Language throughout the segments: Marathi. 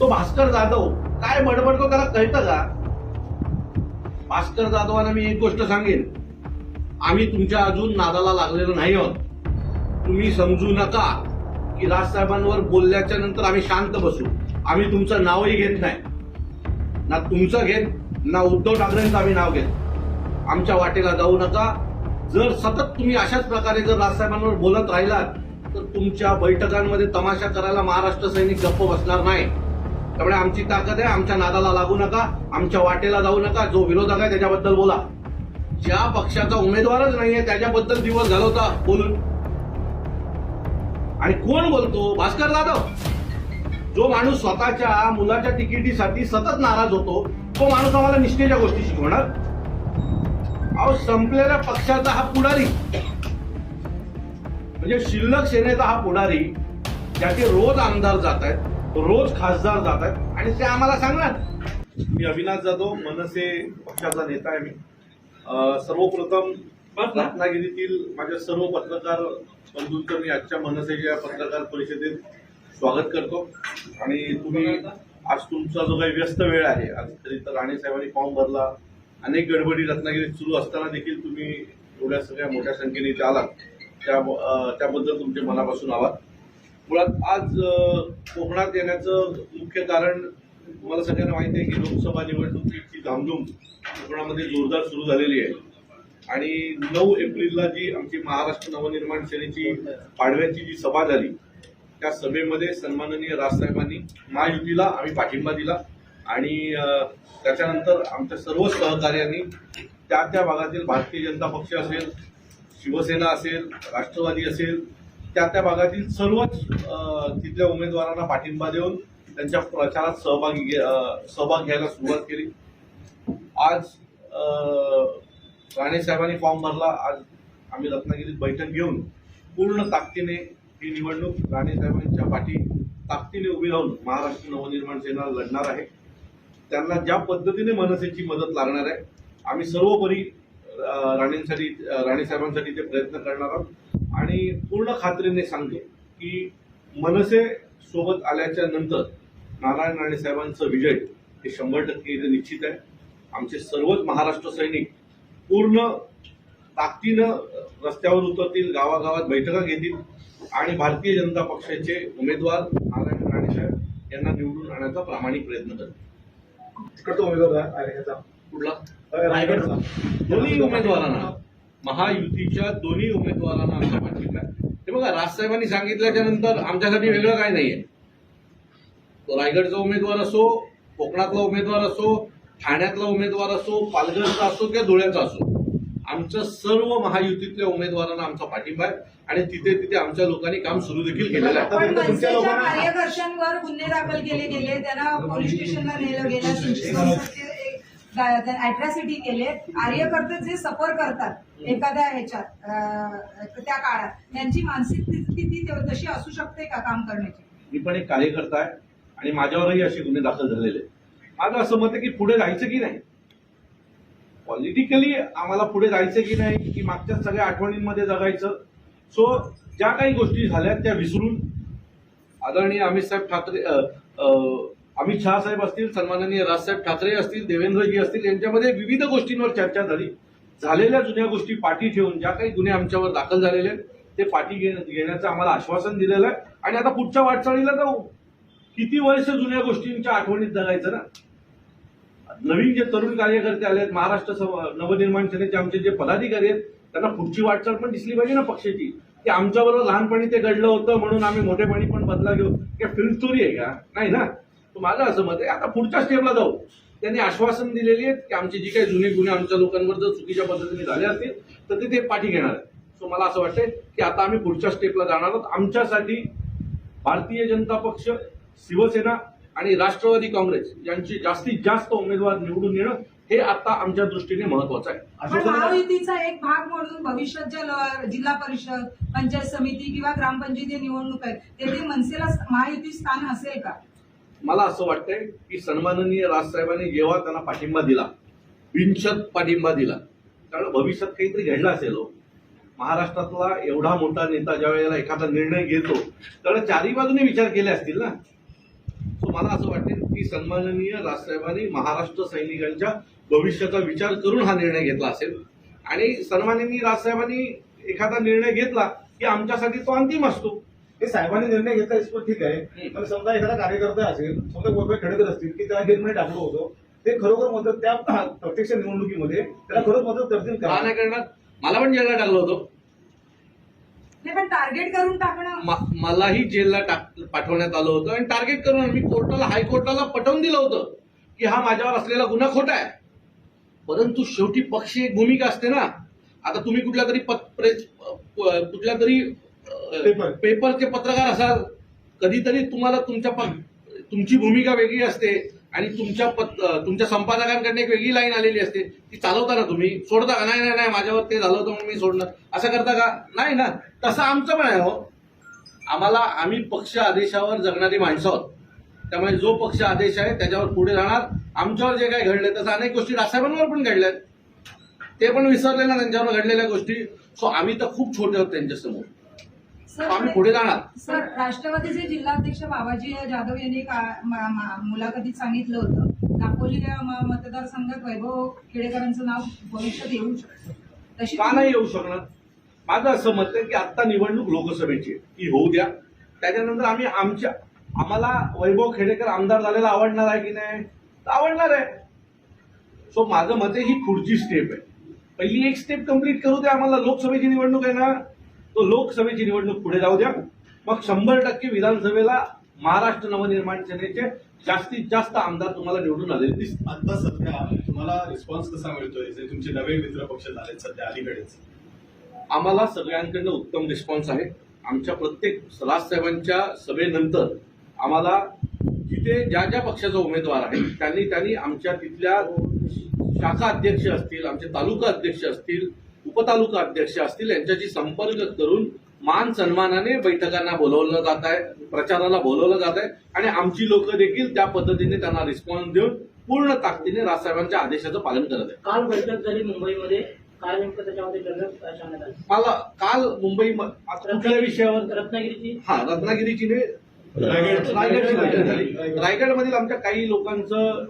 तो भास्कर जाधव. काय बडबडतो त्याला कळतं का? भास्कर जाधवांना मी एक गोष्ट सांगेन. आम्ही तुमच्या अजून नादाला लागलेलो नाही आहोत. तुम्ही समजू नका की राजसाहेबांवर बोलल्याच्या नंतर आम्ही शांत बसू. आम्ही तुमचं नावही घेत नाही. ना तुमचं घेत ना उद्धव ठाकरेंचं आम्ही नाव घेत. आमच्या वाटेला जाऊ नका. जर सतत तुम्ही अशाच प्रकारे जर राजसाहेबांवर बोलत राहिलात तर तुमच्या बैठकांमध्ये तमाशा करायला महाराष्ट्र सैनिक गप्प बसणार नाही. त्यामुळे आमची ताकद आहे आमच्या नादाला लागू नका आमच्या वाटेला जाऊ नका जो विरोधक आहे त्याच्याबद्दल बोला. ज्या पक्षाचा उमेदवारच नाहीये त्याच्याबद्दल दिवस घालवता बोलून. आणि कोण बोलतो? भास्कर जाधव. जो माणूस स्वतःच्या मुलाच्या तिकिटीसाठी सतत नाराज होतो तो माणूस आम्हाला निष्ठेच्या गोष्टी शिकवणार. अहो संपलेल्या पक्षाचा हा पुढारी. म्हणजे शिल्लक सेनेचा हा पुढारी ज्याचे रोज आमदार जात आहेत रोज खासदार जात आहेत आणि ते आम्हाला सांगणार. मी अविनाश जाधव मनसे पक्षाचा नेता आहे मी. सर्वप्रथम रत्नागिरीतील माझ्या सर्व पत्रकार बंधूंचं मी आजच्या मनसेच्या पत्रकार परिषदेत स्वागत करतो. आणि तुम्ही आज तुमचा जो काही व्यस्त वेळ आहे आज तरी तर राणे साहेबांनी फॉर्म भरला. अनेक गडबडी रत्नागिरीत सुरू असताना देखील तुम्ही एवढ्या सगळ्या मोठ्या संख्येने इथे आलात. त्या त्याबद्दल तुमचे मनापासून आभार. मुळात आज कोकणात येण्याचं मुख्य कारण तुम्हाला सगळ्यांना माहिती आहे की लोकसभा निवडणुकीची धामधूम कोकणामध्ये जोरदार सुरू झालेली आहे. आणि नऊ एप्रिलला जी आमची महाराष्ट्र नवनिर्माण सेनेची पाडव्याची जी सभा झाली त्या सभेमध्ये सन्माननीय राजसाहेबांनी महायुतीला आम्ही पाठिंबा दिला आणि त्याच्यानंतर आमच्या सर्व सहकार्यांनी त्या त्या भागातील भारतीय जनता पक्ष असेल शिवसेना असेल राष्ट्रवादी असेल त्या त्या भागातील सर्वच तिथल्या उमेदवारांना पाठिंबा देऊन त्यांच्या प्रचारात सहभागी सहभाग घ्यायला सुरुवात केली. आज राणे साहेबांनी फॉर्म भरला. आज आम्ही रत्नागिरीत बैठक घेऊन पूर्ण ताकदीने ही निवडणूक राणे साहेबांच्या पाठी ताकदीने उभी राहून महाराष्ट्र नवनिर्माण सेना लढणार आहे. त्यांना ज्या पद्धतीने मनसेची मदत लागणार आहे आम्ही सर्वोपरी राणेंसाठी राणेसाहेबांसाठी ते प्रयत्न करणार आहोत. आणि पूर्ण खात्रीने सांगतो की मनसे सोबत आल्याच्यानंतर नारायण राणे साहेबांचं विजय हे शंभर टक्के इथे निश्चित आहे. आमचे सर्वच महाराष्ट्र सैनिक पूर्ण ताकदीनं रस्त्यावर उतरतील गावागावात बैठका घेतील आणि भारतीय जनता पक्षाचे उमेदवार नारायण राणे साहेब यांना निवडून आणण्याचा प्रामाणिक प्रयत्न करतील. तिकडचा उमेदवार आहे कुठला रायगडचा दोन्ही उमेदवारांना. महायुतीच्या दोन्ही उमेदवारांना आमचा पाठिंबा आहे. हे बघा राजसाहेबांनी सांगितल्याच्या नंतर आमच्यासाठी वेगळं काय नाहीये. तो रायगडचा उमेदवार असो कोकणातला उमेदवार असो ठाण्यातला उमेदवार असो पालघरचा असो किंवा धुळ्याचा असो आमच्या सर्व महायुतीतल्या उमेदवारांना आमचा पाठिंबा आहे आणि तिथे तिथे आमच्या लोकांनी काम सुरू देखील केलेलं आहे. कार्यकर्त्यांवर गुन्हे दाखल केले गेले त्यांना पोलीस स्टेशनला नेलं गेलं अॅट्रॅसिटी केले कार्यकर्ते जे सफर करतात एखाद्या ह्याच्यात त्या काळात त्यांची मानसिक स्थिती तशी असू शकते का काम करण्याची? मी पण एक कार्यकर्ता आहे आणि माझ्यावरही असे गुन्हे दाखल झालेले आहेत. माझं असं मत आहे की पुढे जायचं की नाही? पॉलिटिकली आम्हाला पुढे जायचं की नाही की मागच्या सगळ्या आठवणींमध्ये जगायचं? सो ज्या काही गोष्टी झाल्या त्या विसरून आदरणीय अमित साहेब ठाकरे अमित शहा साहेब असतील सन्माननीय राजसाहेब ठाकरे असतील देवेंद्रजी असतील यांच्यामध्ये विविध गोष्टींवर चर्चा झाली. झालेल्या जुन्या गोष्टी पाठी ठेवून ज्या काही गुन्हे आमच्यावर दाखल झालेले आहेत ते पाठी घेण्याचं आम्हाला आश्वासन दिलेलं आहे. आणि आता पुढच्या वाटचालीला जाऊ. किती वर्ष जुन्या गोष्टींच्या आठवणीत जगायचं ना? नवीन जे तरुण कार्यकर्ते आले आहेत महाराष्ट्र नवनिर्माण सेनेचे आमचे जे पदाधिकारी आहेत त्यांना पुढची वाटचाल पण दिसली पाहिजे ना पक्षाची. की आमच्याबरोबर लहानपणी ते घडलं होतं म्हणून आम्ही मोठेपणी पण बदला घेऊ. काय फिल्म स्टोरी आहे का? नाही ना? माझं असं मत आहे. आता पुढच्या स्टेपला जाऊ. त्यांनी आश्वासन दिलेली आहेत की आमचे जे काही जुने गुन्हे आमच्या लोकांवर जर चुकीच्या पद्धतीने झाले असतील तर ते ते पाठी घेणार आहेत. सो मला असं वाटतंय की आता आम्ही पुढच्या स्टेपला जाणार आहोत. आमच्यासाठी भारतीय जनता पक्ष शिवसेना आणि राष्ट्रवादी काँग्रेस यांचे जास्तीत जास्त उमेदवार निवडून येणं हे आता आमच्या दृष्टीने महत्वाचं आहे. महायुतीचा एक भाग म्हणून भविष्यात ज्या जिल्हा परिषद पंचायत समिती किंवा ग्रामपंचायती निवडणूक आहे तेथे मनसेला महायुती स्थान असेल का? मला असं वाटतंय की सन्माननीय राजसाहेबांनी जेव्हा त्यांना पाठिंबा दिला बिनशत पाठिंबा दिला कारण भविष्यात काहीतरी घडलं असेल हो. महाराष्ट्रातला एवढा मोठा नेता ज्या वेळेला एखादा निर्णय घेतो त्याला चारही बाजूने विचार केले असतील ना? सो मला असं वाटते की सन्माननीय राजसाहेबांनी महाराष्ट्र सैनिकांच्या भविष्याचा विचार करून हा निर्णय घेतला असेल. आणि सन्माननीय राजसाहेबांनी एखादा निर्णय घेतला की आमच्यासाठी तो अंतिम असतो. हे साहेबांनी निर्णय घेतला ठीक आहे. पण समजा एखादा कार्यकर्ता असेल समजा गोपाळ खेडेकर असतील की त्याला गेटमध्ये टाकलं होतं ते खरोखर मदत त्या प्रत्यक्ष निवडणुकीमध्ये त्याला खरंच मदत करतील का नाही करणार मला पण जेलला टाकलं होतं. नाही पण टार्गेट करून टाकणं. मलाही जेलला टाक पाठवण्यात आलं होतं. आणि टार्गेट करून मी कोर्टाला हायकोर्टाला पटवून दिलं होतं की हा माझ्यावर असलेला गुन्हा खोटा आहे. परंतु शेवटी पक्ष एक भूमिका असते ना. आता तुम्ही कुठल्या तरी कुठल्या तरी पेपर. पेपरचे पत्रकार असाल कधीतरी तुम्हाला तुमच्या प- तुमची भूमिका वेगळी असते आणि तुमच्या पत- तुमच्या संपादकांकडनं एक वेगळी लाईन आलेली असते. ती चालवता ना तुम्ही? सोडता का? नाही नाही माझ्यावर ते झालं होतं मी सोडणार. असं करता का? नाही ना. तसं आमचं पण आहे हो. आम्हाला आम्ही पक्ष आदेशावर जगणारी माणसं आहोत. त्यामुळे जो पक्ष आदेश आहे त्याच्यावर पुढे जाणार. आमच्यावर जे काही घडले तसं अनेक गोष्टी रासाहेबांवर पण घडल्यात. ते पण विसरले ना त्यांच्यावर घडलेल्या गोष्टी. सो आम्ही तर खूप छोटे आहोत त्यांच्यासमोर. आम्ही पुढे जाणार. सर राष्ट्रवादीचे जिल्हाध्यक्ष बाबाजी जाधव यांनी मुलाखतीत सांगितलं होतं. दापोली मतदारसंघात वैभव खेडेकरांचं नाव भविष्यात येऊ शकतं. तशी का नाही येऊ शकणार? माझं असं मत आहे की आता निवडणूक लोकसभेची. ती होऊ द्या. त्याच्यानंतर आम्ही आमच्या आम्हाला वैभव खेडेकर आमदार झालेला आवडणार आहे की नाही? तर आवडणार आहे. सो माझं मत आहे ही पुढची स्टेप आहे. पहिली एक स्टेप कंप्लीट करू द्या. आम्हाला लोकसभेची निवडणूक आहे ना? तो लोकसभेची निवडणूक पुढे जाऊ द्या. मग शंभर टक्के विधानसभेला महाराष्ट्र नवनिर्माण सेनेचे जास्तीत जास्त आमदार तुम्हाला निवडून आलेले दिसतील. आता सध्या तुम्हाला रिस्पॉन्स कसा मिळतोय? जे तुमचे नवे मित्र पक्ष झालेत सध्या अलीकडेच. आम्हाला सगळ्यांकडनं उत्तम रिस्पॉन्स आहे. आमच्या प्रत्येक राजसाहेबांच्या सभेनंतर आम्हाला जिथे ज्या ज्या पक्षाचा उमेदवार आहे त्यांनी त्यांनी आमच्या तिथल्या शाखा अध्यक्ष असतील आमचे तालुका अध्यक्ष असतील उपतालुका अध्यक्ष असतील यांच्याशी संपर्क करून मान सन्मानाने बैठकांना बोलवलं जात आहे प्रचाराला बोलवलं जात आहे. आणि आमची लोक देखील त्या पद्धतीने त्यांना रिस्पॉन्स देऊन पूर्ण ताकदीने राजसाहेबांच्या आदेशाचं पालन करत आहे काल बैठक झाली मुंबईमध्ये. काय नेमकं त्याच्यामध्ये ठरलं मला काल मुंबई कुठल्या विषयावर? रत्नागिरीची? हा रत्नागिरीची ने रायगड- रायगडची बैठक झाली. रायगडमधील आमच्या काही लोकांचं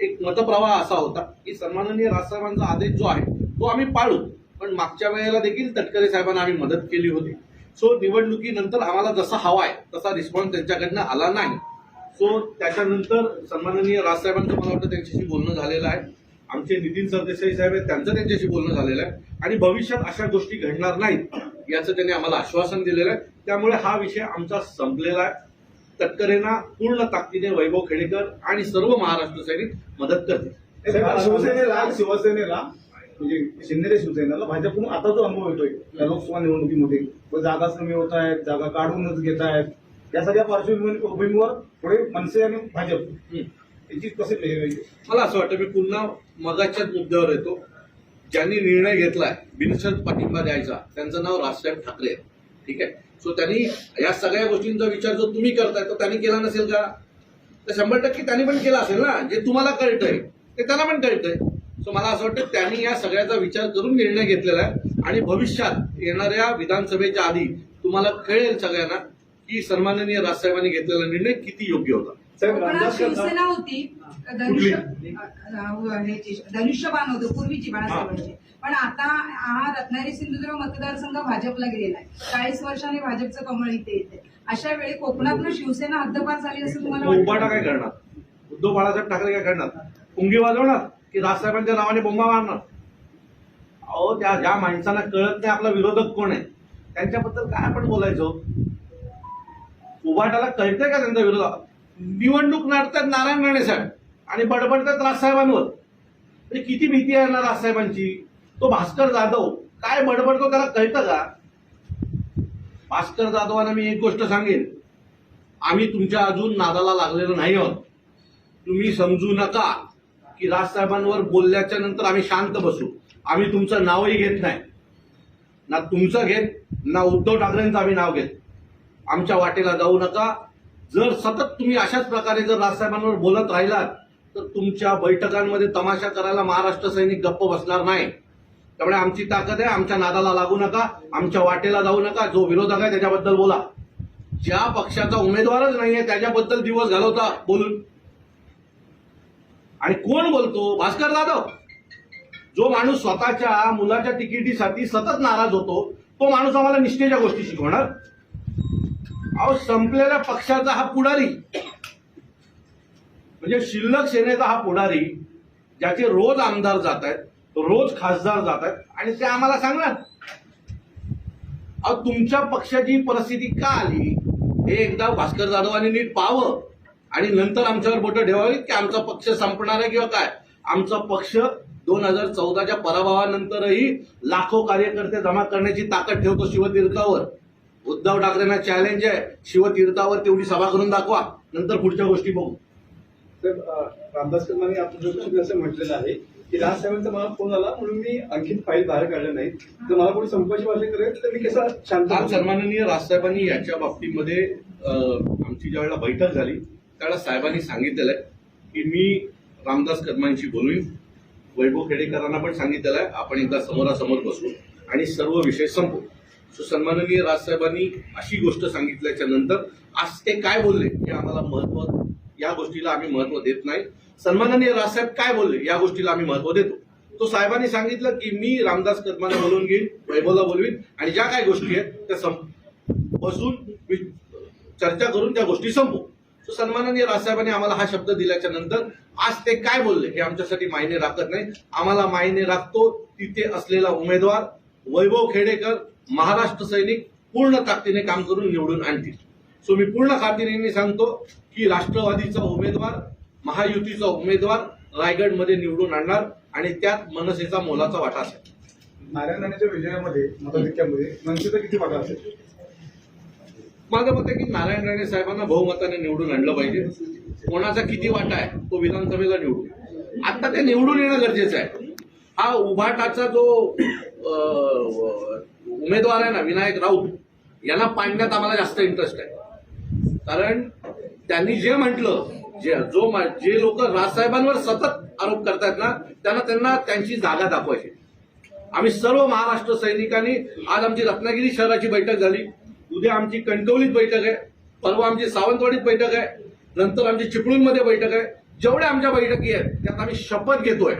एक मतप्रवाह असा होता की सन्माननीय राजसाहेबांचा आदेश जो आहे तो आम्ही पाळू. पण मागच्या वेळेला देखील तटकरे साहेबांना आम्ही मदत केली होती. सो निवडणुकीनंतर आम्हाला जसा हवा आहे तसा रिस्पॉन्स त्यांच्याकडनं आला नाही. सो त्याच्यानंतर सन्माननीय राजसाहेबांचं मला वाटतं त्यांच्याशी बोलणं झालेलं आहे. आमचे नितीन सरदेसाई साहेब आहेत त्यांचं त्यांच्याशी बोलणं झालेलं आहे. आणि भविष्यात अशा गोष्टी घडणार नाहीत याचं त्यांनी आम्हाला आश्वासन दिलेलं आहे. त्यामुळे हा विषय आमचा संपलेला आहे. तटकरेंना पूर्ण ताकदीने वैभव खेडेकर आणि सर्व महाराष्ट्र सैनिक मदत करतील. शिवसेनेला शिवसेनेला म्हणजे शिंदे शिवसेनेला भाजपकडून आता जो अनुभव येतोय या लोकसभा निवडणुकीमध्ये व जागाच कमी होत आहेत जागा काढूनच घेत आहेत या सगळ्या पार्श्वभूमीवर पुढे मनसे आणि भाजप. याची कसे मला असं वाटतं मी पुन्हा मगाच्याच मुद्द्यावर येतो. ज्यांनी निर्णय घेतलाय बिनशर्त पाठिंबा द्यायचा त्यांचं नाव राजसाहेब ठाकरे ठीक आहे? सो त्यांनी या सगळ्या गोष्टींचा विचार जो तुम्ही करताय तो त्यांनी केला नसेल का? तर शंभर टक्के त्यांनी पण केला असेल ना? जे तुम्हाला कळतंय ते त्यांना पण कळतंय. सो मला असं वाटतं त्यांनी या सगळ्याचा विचार करून निर्णय घेतलेला आहे. आणि भविष्यात येणाऱ्या विधानसभेच्या आधी तुम्हाला कळेल सगळ्यांना की सन्माननीय राजसाहेबांनी घेतलेला निर्णय किती योग्य होता. शिवसेना होती. धनुष्यबाण होतं पूर्वीची बाळासाहेबांची पण आता हा रत्नागिरी सिंधुदुर्ग मतदारसंघ भाजपला गेलेला आहे. चाळीस वर्षांनी भाजपचं कमळ इथे येते. अशा वेळी कोकणातनं शिवसेना हद्दपार झाली असं तुम्हाला काय करणार? उद्धव बाळासाहेब ठाकरे काय करणार? पुंगी वाजवणार? की राजसाहेबांच्या नावाने बोंबा मारणार. अहो त्या ज्या माणसांना कळत नाही आपला विरोधक कोण आहे त्यांच्याबद्दल काय आपण बोलायचो? उभाटाला कळतंय का त्यांचा विरोध? निवडणूक नाडतात नारायण राणे साहेब आणि बडबडतात राजसाहेबांवर. म्हणजे किती भीती आहे ना राजसाहेबांची? तो भास्कर जाधव काय बडबडतो त्याला कळतं का? भास्कर जाधवांना मी एक गोष्ट सांगेन. आम्ही तुमच्या अजून नादाला लागलेलो नाही आहोत. तुम्ही समजू नका. की राजसाहेबांवर बोलल्याच्या नंतर आम्ही शांत बसू. आम्ही तुमचं नावही घेत नाही. ना तुमचं घेत ना उद्धव ठाकरेंचं आम्ही नाव घेत. आमच्या वाटेला जाऊ नका. जर सतत तुम्ही अशाच प्रकारे जर राजसाहेबांवर बोलत राहिलात तर तुमच्या बैठकांमध्ये तमाशा करायला महाराष्ट्र सैनिक गप्प बसणार नाही. त्यामुळे आमची ताकद आहे आमच्या नादाला लागू नका आमच्या वाटेला जाऊ नका. जो विरोधक आहे त्याच्याबद्दल बोला. ज्या पक्षाचा उमेदवारच नाहीये त्याच्याबद्दल दिवस घालवता बोलून. आणि कोण बोलतो? भास्कर जाधव. जो माणूस स्वतःच्या मुलाच्या तिकिटीसाठी सतत नाराज होतो तो माणूस आम्हाला निष्ठेच्या गोष्टी शिकवणार. अहो संपलेल्या पक्षाचा हा पुढारी. म्हणजे शिल्लक सेनेचा हा पुढारी ज्याचे रोज आमदार जात आहेत रोज खासदार जात आहेत आणि ते आम्हाला सांगणार. अहो तुमच्या पक्षाची परिस्थिती का आली? हे एकदा भास्कर जाधवांनी नीट पाहावं. आणि नंतर आमच्यावर बोटं ठेवावीत की आमचा पक्ष संपणार आहे किंवा काय? आमचा पक्ष दोन हजार चौदाच्या पराभवानंतरही लाखो कार्यकर्ते जमा करण्याची ताकद ठेवतो शिवतीर्थावर. उद्धव ठाकरेंना चॅलेंज आहे. शिवतीर्थावर तेवढी सभा करून दाखवा. नंतर पुढच्या गोष्टी बघू. तर रामदास कदमांनी आपल्या असं म्हटलेलं आहे की राजसाहेबांचा मला फोन आला म्हणून मी आणखीन फाईल बाहेर काढल्या नाही. जर मला कोणी संपाची भाषा करेल तर मी कसा शांत? सन्माननीय राजसाहेबांनी याच्या बाबतीमध्ये आमची ज्या वेळेला बैठक झाली त्यावेळेला साहेबांनी सांगितलेलं आहे की मी रामदास कदमांशी बोलून वैभव खेडेकरांना पण सांगितलेलं आहे आपण एकदा समोरासमोर बसू आणि सर्व विषय संपू सो सन्माननीय राजसाहेबांनी अशी गोष्ट सांगितल्याच्या नंतर आज ते काय बोलले हे आम्हाला महत्त्व या गोष्टीला आम्ही महत्त्व देत नाही. सन्माननीय राजसाहेब काय बोलले या गोष्टीला आम्ही महत्त्व देतो. तो साहेबांनी सांगितलं की मी रामदास कदमांना बोलून घेईन वैभवला बोलवीन आणि ज्या काही गोष्टी आहेत त्या संप बसून वि- चर्चा करून त्या गोष्टी संपू सन्माननीय राजसाहेबांनी आम्हाला हा शब्द दिल्याच्या नंतर आज ते काय बोलले हे आमच्यासाठी मायने राखत नाही. आम्हाला मायने राखतो तिथे असलेला उमेदवार वैभव खेडेकर महाराष्ट्र सैनिक पूर्ण ताकदीने काम करून निवडून आणतील. सो मी पूर्ण खात्रीने सांगतो की राष्ट्रवादीचा उमेदवार महायुतीचा उमेदवार रायगडमध्ये निवडून आणणार आणि त्यात मनसेचा मोलाचा वाटा असेल. नारायण राणेच्या विजयामध्ये मताधिक्यामध्ये मनसेचा किती वाटा असेल? माझं मत आहे की नारायण राणे साहेबांना बहुमताने निवडून आणलं पाहिजे. कोणाचा किती वाटा आहे तो विधानसभेला निवडून. आता ते निवडून येणं गरजेचं आहे. हा उभाटाचा जो उमेदवार आहे ना विनायक राऊत यांना पाडण्यात आम्हाला जास्त इंटरेस्ट आहे. कारण त्यांनी जे म्हटलं जे जो मा- जे लोक राजसाहेबांवर सतत आरोप करतायत ना त्यांना त्यांना त्यांची जागा दाखवायची. आम्ही सर्व महाराष्ट्र सैनिकांनी आज आमची रत्नागिरी शहराची बैठक झाली. उद्या आमची कणकवलीत बैठक आहे परवा आमची सावंतवाडीत बैठक आहे नंतर आमची चिपळूणमध्ये बैठक आहे. जेवढ्या आमच्या बैठकी आहेत त्यात आम्ही शपथ घेतोय.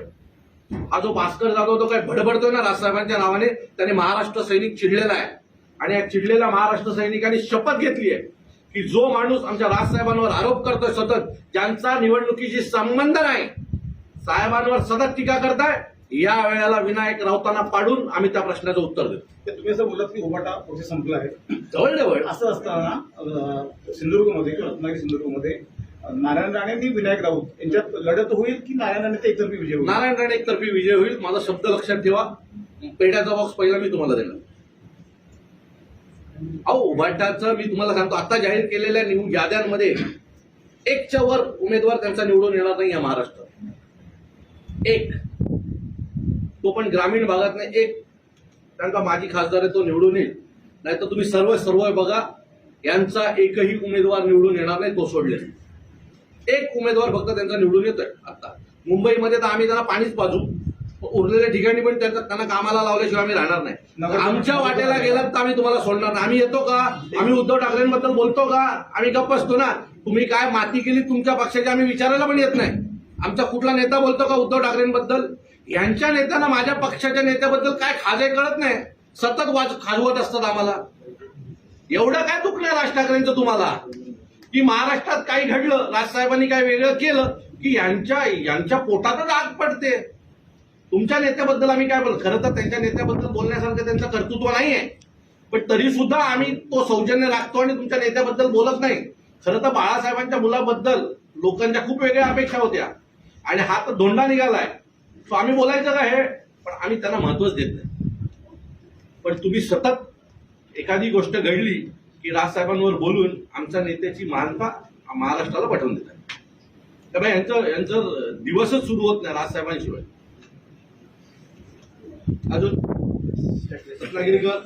हा जो भास्कर जाधव तो काय भडभडतोय ना राजसाहेबांच्या नावाने? त्याने महाराष्ट्र सैनिक चिडलेला आहे. आणि या चिडलेल्या महाराष्ट्र सैनिकांनी शपथ घेतली आहे की जो माणूस आमच्या राजसाहेबांवर आरोप करतोय सतत ज्यांचा निवडणुकीशी संबंध नाही साहेबांवर सतत टीका करताय या वेळेला विनायक राऊतांना पाडून आम्ही त्या प्रश्नाचं उत्तर देतो. तुम्ही असं बोलत की उभाटा प्रोसेस संपला आहे जवळ असं असताना सिंधुदुर्गमध्ये किंवा रत्नागिरी सिंधुदुर्गमध्ये नारायण राणे आणि विनायक राऊत यांच्यात लढत होईल की नारायण राणेचा एकतर्फी विजय होईल? नारायण राणे एकतर्फी विजय होईल. माझा शब्द लक्षात ठेवा. पेढ्याचा बॉक्स पहिला मी तुम्हाला देणार. अहो उभाटाचं मी तुम्हाला सांगतो. आता जाहीर केलेल्या निवड याद्यांमध्ये एकच्या वर उमेदवार त्यांचा निवडून येणार नाही या महाराष्ट्रात. एक. तो पण ग्रामीण भागात नाही एक त्यांचा माजी खासदार आहे तो निवडून येईल. नाही तर तुम्ही सर्व सर्व बघा यांचा एकही उमेदवार निवडून येणार नाही तो सोडले एक उमेदवार फक्त त्यांचा निवडून येतोय आता. मुंबईमध्ये तर आम्ही त्यांना पाणीच पाजू. उरलेल्या ठिकाणी पण त्यांचा त्यांना कामाला लावल्याशिवाय आम्ही राहणार नाही. आमच्या वाट्याला गेलात तर आम्ही तुम्हाला सोडणार नाही. आम्ही येतो का? आम्ही उद्धव ठाकरेंबद्दल बोलतो का? आम्ही गप्प असतो ना. तुम्ही काय माती केली तुमच्या पक्षाची? आम्ही विचारायला पण येत नाही. आमचा कुठला नेता बोलतो का उद्धव ठाकरेंबद्दल? यांच्या नेत्यांना माझ्या पक्षाच्या नेत्याबद्दल काय खाजे कळत नाही. सतत वाज खाजवत असतात आम्हाला. एवढं काय दुखलं आहे राज ठाकरेंचं तुम्हाला? की महाराष्ट्रात काही घडलं राजसाहेबांनी काय वेगळं केलं की यांच्या यांच्या पोटातच आग पडते. तुमच्या नेत्याबद्दल आम्ही काय बोल? खरं तर त्यांच्या नेत्याबद्दल बोलण्यासारखं त्यांचं कर्तृत्व नाही आहे पण तरी सुद्धा आम्ही तो सौजन्य राखतो आणि तुमच्या नेत्याबद्दल बोलत नाही. खरं तर बाळासाहेबांच्या मुलाबद्दल लोकांच्या खूप वेगळ्या अपेक्षा होत्या. आणि हा तर धोंडा निघालाय. सो आम्ही बोलायचं काय पण आम्ही त्यांना महत्वच देत नाही. पण तुम्ही सतत एखादी गोष्ट घडली की राजसाहेबांवर बोलून आमच्या नेत्याची मानता महाराष्ट्राला पटवून देतात. त्यामुळे यांचं यांचं दिवसच सुरू होत नाही राजसाहेबांशिवाय अजून? रत्नागिरीकर